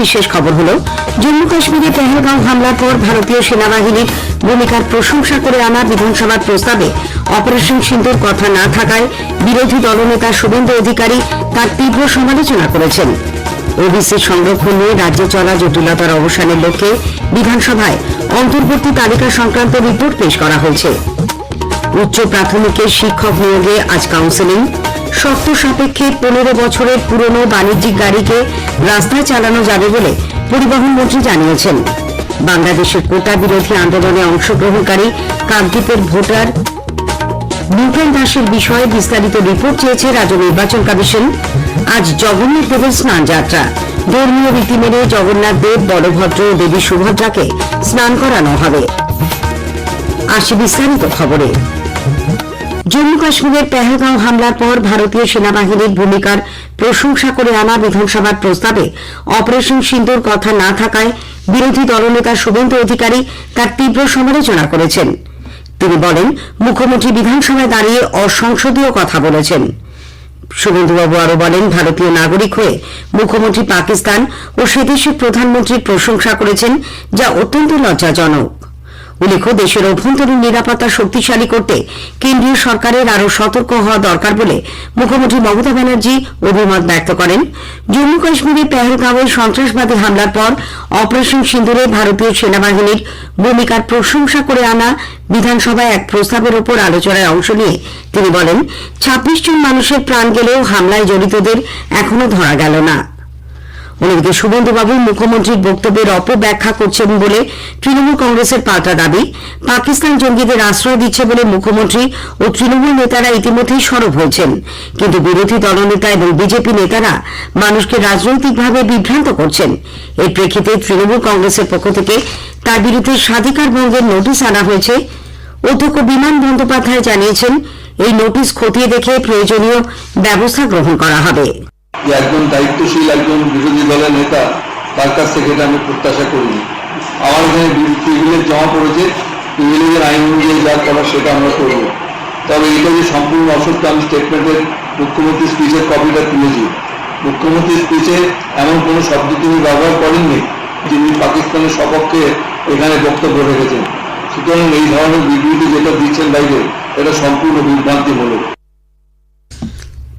বিশেষ খবর হল, জম্মু কাশ্মীরে পেহেলগাঁও হামলার পর ভারতীয় সেনাবাহিনীর ভূমিকার প্রশংসা করে আনা বিধানসভার প্রস্তাবে অপারেশন সিন্ধুর কথা না থাকায় বিরোধী দলনেতা শুভেন্দু অধিকারী তার তীব্র সমালোচনা করেছেন। ওবিসি সংরক্ষণ নিয়ে রাজ্যে চলা জটিলতার অবসানের লক্ষ্যে বিধানসভায় অন্তর্বর্তী তালিকা সংক্রান্ত রিপোর্ট পেশ করা হয়েছে। উচ্চ প্রাথমিকের শিক্ষক নিয়োগে আজ কাউন্সেলিং শর্ত সাপেক্ষে পনেরো বছরের পুরনো বাণিজ্যিক গাড়িকে রাস্তায় চালানো যাবে বলে পরিবহন মন্ত্রী জানিয়েছেন। বাংলাদেশের কোটা বিরোধী আন্দোলনে অংশগ্রহণকারী কাকদ্বীপের ভোটার নূতন দাসের বিষয়ে বিস্তারিত রিপোর্ট চেয়েছে রাজ্য নির্বাচন কমিশন। আজ জগন্নাথ দেবের স্নান যাত্রা। ধর্মীয় রীতি মেনে জগন্নাথ দেব, বলভদ্র ও দেবী সুভদ্রাকে স্নান করানো হবে। আসি বিস্তারিত খবরে। জম্মু কাশ্মীরের পেহেলগাঁও হামলার পর ভারতীয় সেনাবাহিনীর ভূমিকার প্রশংসা করে আনা বিধানসভার প্রস্তাবে অপারেশন সিন্দুর কথা না থাকায় বিরোধী দলনেতা শুভেন্দু অধিকারী তার তীব্র সমালোচনা করেছেন। তিনি বলেন মুখ্যমন্ত্রী বিধানসভায় দাঁড়িয়ে অসংসদীয় কথা বলেছেন। শুভেন্দুবাবু আরও বলেন, ভারতীয় নাগরিক হয়ে মুখ্যমন্ত্রী পাকিস্তান ও সে দেশের প্রধানমন্ত্রীর প্রশংসা করেছেন, যা অত্যন্ত লজ্জাজনক। উল্লেখ্য, দেশের অভ্যন্তরীণ নিরাপত্তা শক্তিশালী করতে কেন্দ্রীয় সরকারের আরও সতর্ক হওয়া দরকার বলে মুখ্যমন্ত্রী মমতা ব্যানার্জি অভিমত ব্যক্ত করেন। জম্মু কাশ্মীরে পেহেলগাঁওয়ে সন্ত্রাসবাদী হামলার পর অপারেশন সিন্দুরে ভারতীয় সেনাবাহিনীর ভূমিকার প্রশংসা করে আনা বিধানসভায় এক প্রস্তাবের ওপর আলোচনায় অংশ নিয়ে তিনি বলেন, ছাব্বিশ জন মানুষের প্রাণ গেলেও হামলায় জড়িতদের এখনও ধরা গেল না। অন্যদিকে শুভেন্দুবাবু মুখ্যমন্ত্রীর বক্তব্যের অপব্যাখ্যা করছেন বলে তৃণমূল কংগ্রেসের পাল্টা দাবি। পাকিস্তান জঙ্গিদের আশ্রয় দিচ্ছে বলে মুখ্যমন্ত্রী ও তৃণমূল নেতারা ইতিমধ্যেই সরব হয়েছেন। কিন্তু বিরোধী দলনেতা এবং বিজেপি নেতারা মানুষকে রাজনৈতিকভাবে বিভ্রান্ত করছেন। এর প্রেক্ষিতে তৃণমূল কংগ্রেসের পক্ষ থেকে তার বিরুদ্ধে স্বাধিকার ভঙ্গের নোটিশ আনা হয়েছে। অধ্যক্ষ বিমান বন্দ্যোপাধ্যায় জানিয়েছেন, এই নোটিশ খতিয়ে দেখে প্রয়োজনীয় ব্যবস্থা গ্রহণ করা হবে। যে একজন দায়িত্বশীল, একজন বিরোধী দলের নেতা, তার কাছ থেকে এটা আমি প্রত্যাশা করিনি। আমার এখানে প্রিভিলেজ জমা পড়েছে প্রিভিলেজের আইন অনুযায়ী যা করার সেটা আমরা করব। তবে এটা যে সম্পূর্ণ অসত্য, আমি স্টেটমেন্টের মুখ্যমন্ত্রী স্পিচের কপিটা তুলেছি। মুখ্যমন্ত্রী স্পিচে এমন কোনো শব্দ তিনি ব্যবহার করেননি, যিনি পাকিস্তানের সপক্ষে এখানে বক্তব্য রেখেছেন। সুতরাং এই ধরনের বিবৃতি যেটা দিচ্ছেন বাইরে, এটা সম্পূর্ণ বিভ্রান্তিমূলক।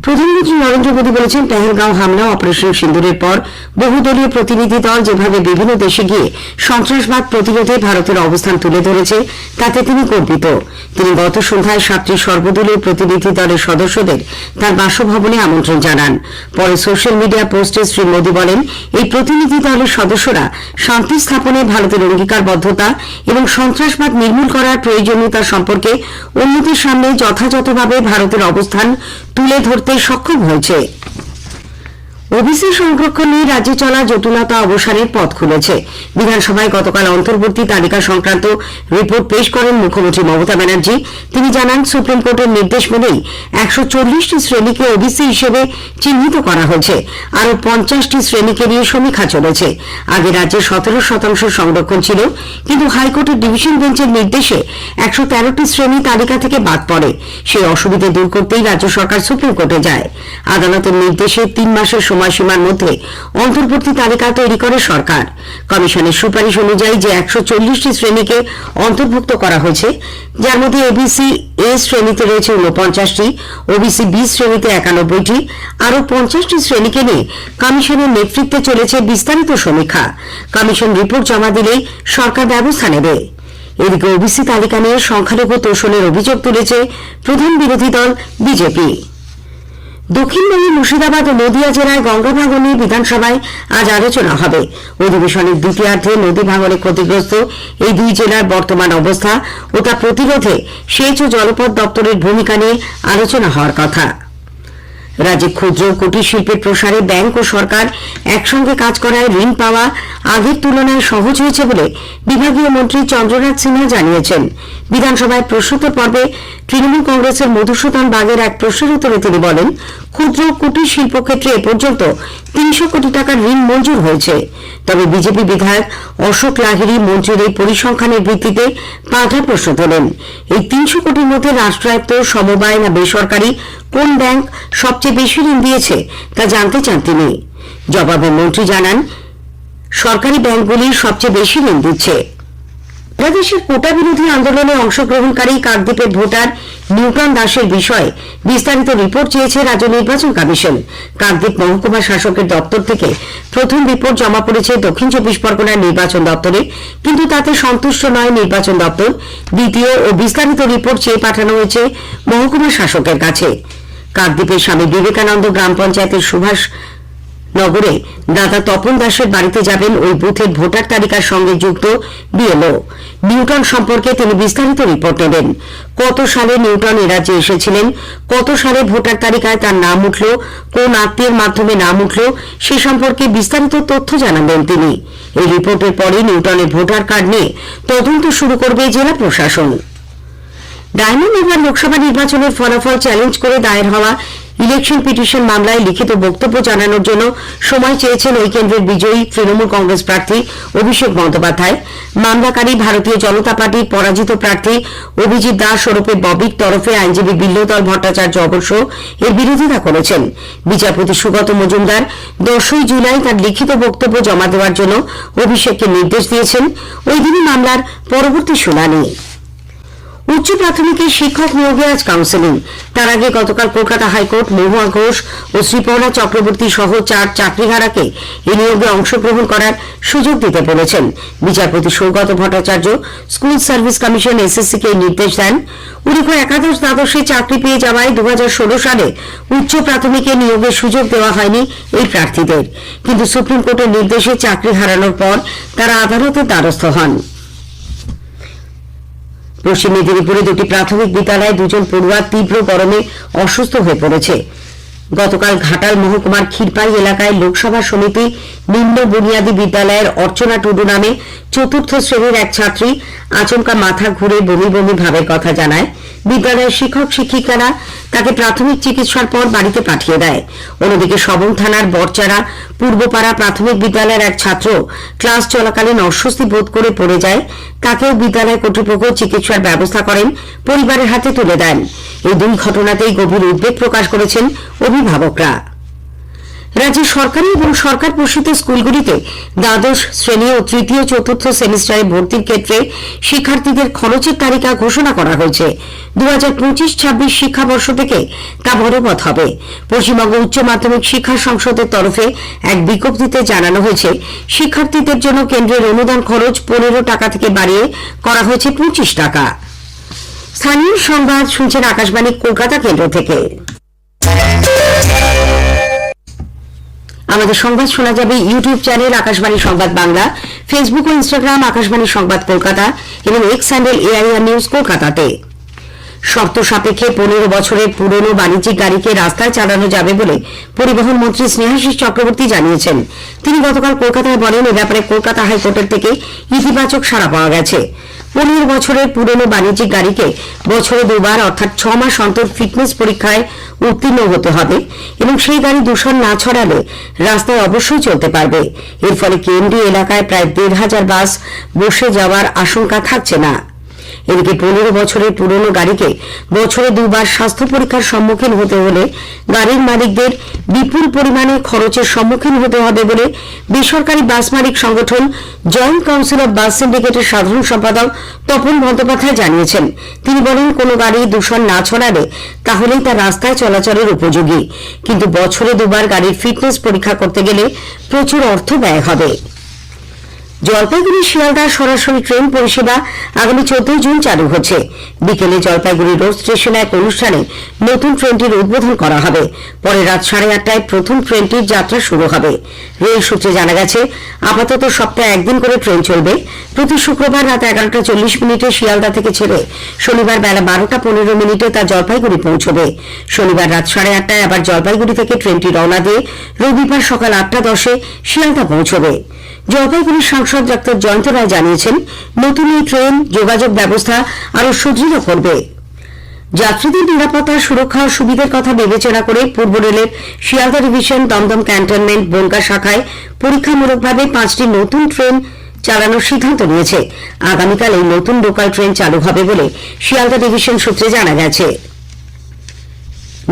প্রধানমন্ত্রী নরেন্দ্র মোদী বলেছেন, পেহেলগাঁও হামলা, অপারেশন সিন্দুরের পর বহুদলীয় প্রতিনিধি দল যেভাবে বিভিন্ন দেশে গিয়ে সন্ত্রাসবাদ প্রতিরোধে ভারতের অবস্থান তুলে ধরেছে, তাতে তিনি গর্বিত। তিনি গত সন্ধ্যায় সাতটি সর্বদলীয় প্রতিনিধি দলের সদস্যদের তার বাসভবনে আমন্ত্রণ জানান। পরে সোশ্যাল মিডিয়া পোস্টে শ্রী মোদী বলেন, এই প্রতিনিধি দলের সদস্যরা শান্তি স্থাপনে ভারতের অঙ্গীকারবদ্ধতা এবং সন্ত্রাসবাদ নির্মূল করার প্রয়োজনীয়তা সম্পর্কে অন্যদের সামনে যথাযথভাবে ভারতের অবস্থান তুলে ধরতে সক্ষম হয়েছে। ওবিসি সংরক্ষণ নিয়ে রাজ্যে চলা জটিলতা অবসানের পথ খুলেছে। বিধানসভায় গতকাল অন্তর্বর্তী তালিকা সংক্রান্ত রিপোর্ট পেশ করেন মুখ্যমন্ত্রী মমতা ব্যানার্জি। তিনি জানান, সুপ্রিম কোর্টের নির্দেশ মেনেই একশো চল্লিশটি শ্রেণীকে ওবিসি হিসেবে চিহ্নিত করা হয়েছে। আরও পঞ্চাশটি শ্রেণীকে নিয়ে সমীক্ষা চলেছে। আগে রাজ্যে সতেরো শতাংশ সংরক্ষণ ছিল, কিন্তু হাইকোর্টের ডিভিশন বেঞ্চের নির্দেশে একশো তেরোটি শ্রেণি তালিকা থেকে বাদ পড়ে। সেই অসুবিধে দূর করতেই রাজ্য সরকার সুপ্রিম কোর্টে যায়। আদালতের নির্দেশে তিন মাসের সময়সীমার মধ্যে অন্তর্বর্তী তালিকা তৈরি করে সরকার। কমিশনের সুপারিশ অনুযায়ী যে একশো চল্লিশটি শ্রেণীকে অন্তর্ভুক্ত করা হয়েছে, যার মধ্যে এবিসি এ শ্রেণীতে রয়েছে উনপঞ্চাশটি ওবিসি বি শ্রেণীতে একানব্বইটি, আরও পঞ্চাশটি শ্রেণীকে নিয়ে কমিশনের নেতৃত্বে চলেছে বিস্তারিত সমীক্ষা। কমিশন রিপোর্ট জমা দিলেই সরকার ব্যবস্থা নেবে। এদিকে ওবিসি তালিকা নিয়ে সংখ্যালঘু তোষণের অভিযোগ তুলেছে প্রধান বিরোধী দল বিজেপি দক্ষিণবঙ্গের মুর্শিদাবাদ ও নদিয়া জেলায় গঙ্গা ভাঙন নিয়ে বিধানসভায় আজ আলোচনা হবে। অধিবেশনের দ্বিতীয়ার্ধে নদী ভাঙনে ক্ষতিগ্রস্ত এই দুই জেলার বর্তমান অবস্থা ও তা প্রতিরোধে সেচ ও জলপথ দপ্তরের ভূমিকা নিয়ে আলোচনা হওয়ার কথা। রাজ্যে ক্ষুদ্র কুটির শিল্পের প্রসারে ব্যাংক ও সরকার একসঙ্গে কাজ করায় ঋণ পাওয়া আগের তুলনায় সহজ হয়েছে বলে বিভাগীয় মন্ত্রী চন্দ্রনাথ সিনহা জানিয়েছেন। বিধানসভায় প্রশ্নোত্তর পর্বে তৃণমূল কংগ্রেসের মধুসূদন বাগের এক প্রশ্নের উত্তরে তিনি বলেন, ক্ষুদ্র কুটির শিল্প ক্ষেত্রে এ পর্যন্ত তিনশো কোটি টাকার ঋণ মঞ্জুর হয়েছে। তবে বিজেপি বিধায়ক অশোক লাহিড়ী মন্ত্রীর এই পরিসংখ্যানের ভিত্তিতে পাল্টা প্রশ্ন তোলেন। এই তিনশো কোটির মধ্যে রাষ্ট্রায়ত্ত, সমবায় না বেসরকারি কোন ব্যাংক সবচেয়ে বেশি ঋণ দিয়েছে তা জানতে চান তিনি। জবাবে মন্ত্রী জানান, সরকারি ব্যাংকগুলি সবচেয়ে বেশি ঋণ দিচ্ছে। বাংলাদেশের কোটা বিরোধী আন্দোলনে অংশগ্রহণকারী কাকদ্বীপের ভোটার নিউটন দাসের বিষয়ে বিস্তারিত রিপোর্ট চেয়েছে রাজ্য নির্বাচন কমিশন। কাকদ্বীপ মহকুমা শাসকের দপ্তর থেকে প্রথম রিপোর্ট জমা পড়েছে দক্ষিণ চব্বিশ পরগনার নির্বাচন দপ্তরে। কিন্তু তাতে সন্তুষ্ট নয় নির্বাচন দপ্তর। দ্বিতীয় ও বিস্তারিত রিপোর্ট চেয়ে পাঠানো হয়েছে মহকুমা শাসকের কাছে। কাকদ্বীপের স্বামী বিবেকানন্দ গ্রাম পঞ্চায়েতের সুভাষ নগরে। দাদা তপন দাসের বাড়িতে যাবেন ওই বুথের ভোটার তালিকার সঙ্গে যুক্ত বিএলও। নিউটন সম্পর্কে তিনি বিস্তারিত রিপোর্ট নেবেন কত সালে নিউটন এ রাজ্যে এসেছিলেন? কত সালে ভোটার তালিকায় তার নাম উঠল? কোন আত্মীয়ের মাধ্যমে নাম উঠল? সে সম্পর্কে বিস্তারিত তথ্য জানাবেন তিনি। এই রিপোর্টের পরে নিউটনের ভোটার কার্ড নিয়ে তদন্ত শুরু করবে জেলা প্রশাসন। ডায়মন্ড হারবার লোকসভা নির্বাচনের ফলাফল চ্যালেঞ্জ করে দায়ের হওয়া ইলেকশন পিটিশন মামলায় লিখিত বক্তব্য জানানোর জন্য সময় চেয়েছেন ওই কেন্দ্রের বিজয়ী তৃণমূল কংগ্রেস প্রার্থী অভিষেক বন্দ্যোপাধ্যায়। মামলাকারী ভারতীয় জনতা পার্টির পরাজিত প্রার্থী অভিজিৎ দাস ওরফে ববির তরফে আইনজীবী বিল্লদল ভট্টাচার্য অবশ্য এর বিরোধিতা করেছেন। বিচারপতি সুগত মজুমদার দশই জুলাই তার লিখিত বক্তব্য জমা দেওয়ার জন্য অভিষেককে নির্দেশ দিয়েছেন। ওই দিনই মামলার পরবর্তী শুনানি। উচ্চ প্রাথমিকে শিক্ষক নিয়োগে আজ কাউন্সেলিং তার আগে গতকাল কলকাতা হাইকোর্ট মহুয়া ঘোষ ও শ্রীপর্ণা চক্রবর্তী সহ চার চাকরিহারাকে এই নিয়োগে অংশগ্রহণ করার সুযোগ দিতে বলেছেন বিচারপতি Saugata Bhattacharya school service commission SSC কে নির্দেশ দেন। উল্লেখ্য একাদশ দ্বাদশে চাকরি পেয়ে যাওয়ায় দু হাজার ষোলো সালে উচ্চ প্রাথমিকে নিয়োগের সুযোগ দেওয়া হয়নি এই প্রার্থীদের। কিন্তু সুপ্রিম কোর্টের নির্দেশে চাকরি হারানোর পর তারা আদালতের দ্বারস্থ হন। পশ্চিম মেদিনীপুরে দুটি প্রাথমিক বিদ্যালয়ে দুজন পড়ুয়া তীব্র গরমে অসুস্থ হয়ে পড়েছে। গতকাল ঘাটাল মহকুমার ক্ষীরপাই এলাকায় লোকসভা সমিতি নিম্ন বুনিয়াদী বিদ্যালয়ের অর্চনা টুডু নামে চতুর্থ শ্রেণির এক ছাত্রী আচমকা মাথা ঘুরে বমি বমি ভাবের কথা জানায়। বিদ্যালয়ের শিক্ষক, শিক্ষিকারা তাকে প্রাথমিক চিকিৎসার পর বাড়িতে পাঠিয়ে দেয়। অন্যদিকে সবং থানার বরচারা পূর্বপাড়া প্রাথমিক বিদ্যালয়ের এক ছাত্র ক্লাস চলাকালীন অস্বস্তি বোধ করে পড়ে যায়। তাকেও বিদ্যালয় কর্তৃপক্ষ চিকিৎসার ব্যবস্থা করেন, পরিবারের হাতে তুলে দেন। এই দুই ঘটনাতেই গভীর উদ্বেগ প্রকাশ করেছেন অভিভাবকরা। রাজ্যের সরকারি এবং সরকার পোষিত স্কুলগুলিতে দ্বাদশ শ্রেণি ও তৃতীয়, চতুর্থ সেমিস্টারে ভর্তির ক্ষেত্রে শিক্ষার্থীদের খরচের তালিকা ঘোষণা করা হয়েছে। দু হাজার পঁচিশ, ছাব্বিশ শিক্ষাবর্ষ থেকে তা বলবৎ হবে। পশ্চিমবঙ্গ উচ্চ মাধ্যমিক শিক্ষা সংসদের তরফে এক বিজ্ঞপ্তিতে জানানো হয়েছে, শিক্ষার্থীদের জন্য কেন্দ্রের অনুদান খরচ পনেরো টাকা থেকে বাড়িয়ে করা হয়েছে পঁচিশ টাকা। স্থানীয় সংবাদ শুনছেন আকাশবাণী, কলকাতা কেন্দ্র থেকে। আমাদের সংবাদ শোনা যাবে YouTube channel Akashvani Sangbad Bangla Facebook ও ইনস্টাগ্রাম আকাশবাণী সংবাদ কলকাতা এবং এক্স হ্যান্ডেল এআইআর নিউজ কলকাতাতে। শর্ত সাপেক্ষে পনেরো বছরের পুরনো বাণিজ্যিক গাড়িকে রাস্তায় চালানো যাবে বলে পরিবহন মন্ত্রী স্নেহাশিস চক্রবর্তী জানিয়েছেন। তিনি গতকাল কলকাতায় বলেন, এ ব্যাপারে কলকাতা হাইকোর্টের থেকে ইতিবাচক সাড়া পাওয়া গেছে। পনেরো বছরের পুরনো বাণিজ্যিক গাড়িকে বছরে দুবার অর্থাৎ ছ মাস অন্তর ফিটনেস পরীক্ষায় উত্তীর্ণ হতে হবে এবং সেই গাড়ি দূষণ না ছড়ালে রাস্তায় অবশ্যই চলতে পারবে। এর ফলে কেন্দ্রীয় এলাকায় প্রায় দেড় হাজার বাস বসে যাওয়ার আশঙ্কা থাকছে না। এদিকে পনেরো বছরের পুরনো গাড়িকে বছরে দুবার স্বাস্থ্য পরীক্ষার সম্মুখীন হতে হলে গাড়ির মালিকদের বিপুল পরিমাণে খরচের সম্মুখীন হতে হবে বলে বেসরকারি বাস মালিক সংগঠন জয়েন্ট কাউন্সিল অব বাস সিন্ডিকেটের সাধারণ সম্পাদক তপন বন্দ্যোপাধ্যায় জানিয়েছেন, তিনি বলেন, কোনো গাড়ি দূষণ না ছড়ালে তাহলেই তা রাস্তায় চলাচলের উপযোগী। কিন্তু বছরে দুবার গাড়ির ফিটনেস পরীক্ষা করতে গেলে প্রচুর অর্থ ব্যয় হবে। জলপাইগুড়ি শিয়ালদা সরাসরি ট্রেন পরিষেবা আগামী চোদ্দই জুন চালু হচ্ছে। বিকেলে জলপাইগুড়ি রোড স্টেশনে এক অনুষ্ঠানে নতুন ট্রেনটির উদ্বোধন করা হবে। পরে রাত সাড়ে আটটায় প্রথম ট্রেনটির যাত্রা শুরু হবে। রেল সূত্রে জানা গেছে, আপাতত সপ্তাহে একদিন করে ট্রেন চলবে। প্রতি শুক্রবার রাত এগারোটা চল্লিশ মিনিটে শিয়ালদা থেকে ছেড়ে শনিবার বেলা বারোটা পনেরো মিনিটে তা জলপাইগুড়ি পৌঁছবে। শনিবার রাত সাড়ে আটটায় আবার জলপাইগুড়ি থেকে ট্রেনটি রওনা দিয়ে রবিবার সকাল আটটা দশে শিয়ালদা পৌঁছবে। জলপাইগুড়ির সাংসদ ডাক্তার জয়ন্ত রায় জানিয়েছেন, নতুন এই ট্রেন, যোগাযোগ ব্যবস্থা আরও সুদৃঢ় করবে। যাত্রীদের নিরাপত্তা, সুরক্ষা ও সুবিধার কথা বিবেচনা করে পূর্ব রেলের শিয়ালদা ডিভিশন দমদম ক্যান্টনমেন্ট বনগা শাখায় পরীক্ষামূলকভাবে পাঁচটি নতুন ট্রেন চালানোর সিদ্ধান্ত নিয়েছে। আগামীকাল এই নতুন লোকাল ট্রেন চালু হবে বলে শিয়ালদা ডিভিশন সূত্রে জানা গেছে।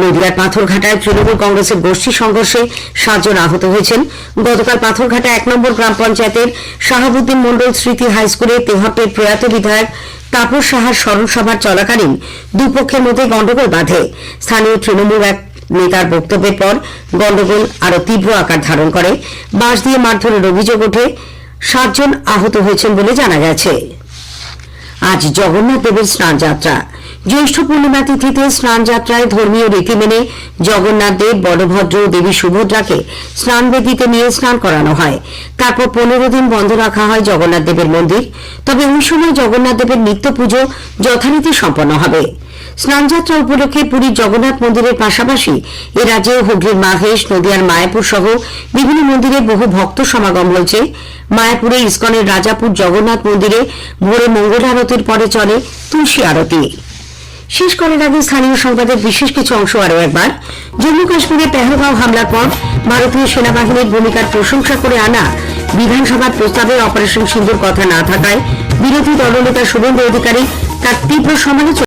নদিয়ার পাথরঘাটায় তৃণমূল কংগ্রেসের গোষ্ঠী সংঘর্ষে সাতজন আহত হয়েছেন। গতকাল পাথরঘাটা এক নম্বর গ্রাম পঞ্চায়েতের শাহাবুদ্দিন মন্ডল স্মৃতি হাই স্কুলে তেহটের প্রয়াত বিধায়ক তাপস সাহার স্মরণ সভার চলাকালীন দুপক্ষের মধ্যে গন্ডগোল বাধে। স্থানীয় তৃণমূল এক নেতার বক্তব্যের পর গন্ডগোল আরও তীব্র আকার ধারণ করে। বাঁশ দিয়ে মারধরের অভিযোগ ওঠে সাতজন আহত হয়েছেন বলে জানা গেছে। আজ জগন্নাথ দেবের স্নান যাত্রা জ্যৈষ্ঠ পূর্ণিমা তিথিতে স্নান যাত্রায় ধর্মীয় রীতি মেনে জগন্নাথ দেব, বড়ভদ্র দেবী সুভদ্রাকে স্নান বেদিতে নিয়ে স্নান করানো হয়। তারপর পনেরো দিন বন্ধ রাখা হয় জগন্নাথ দেবের মন্দির। তবে ওই সময় জগন্নাথ দেবের নিত্য পুজো যথারীতি সম্পন্ন হবে। স্নানযাত্রা উপলক্ষে পুরীর জগন্নাথ মন্দিরের পাশাপাশি এ রাজ্যে হুগলির মাহেশ, নদিয়ার মায়াপুর সহ বিভিন্ন মন্দিরে বহু ভক্ত সমাগম হয়েছে। মায়াপুরে ইস্কনের রাজাপুর জগন্নাথ মন্দিরে ভোরে মঙ্গল আরতির পরে চলে তুলসী আরতি। শেষ করার আগে স্থানীয় সংবাদের বিশেষ কিছু অংশ আরও একবার। জম্মু কাশ্মীরে পেহলগাঁও হামলার পর ভারতীয় সেনাবাহিনীর ভূমিকার প্রশংসা করে আনা বিধানসভার প্রস্তাবে অপারেশন সিন্ধুর কথা না থাকায় বিরোধী দলনেতা শুভেন্দু অধিকারী তার তীব্র সমালোচনা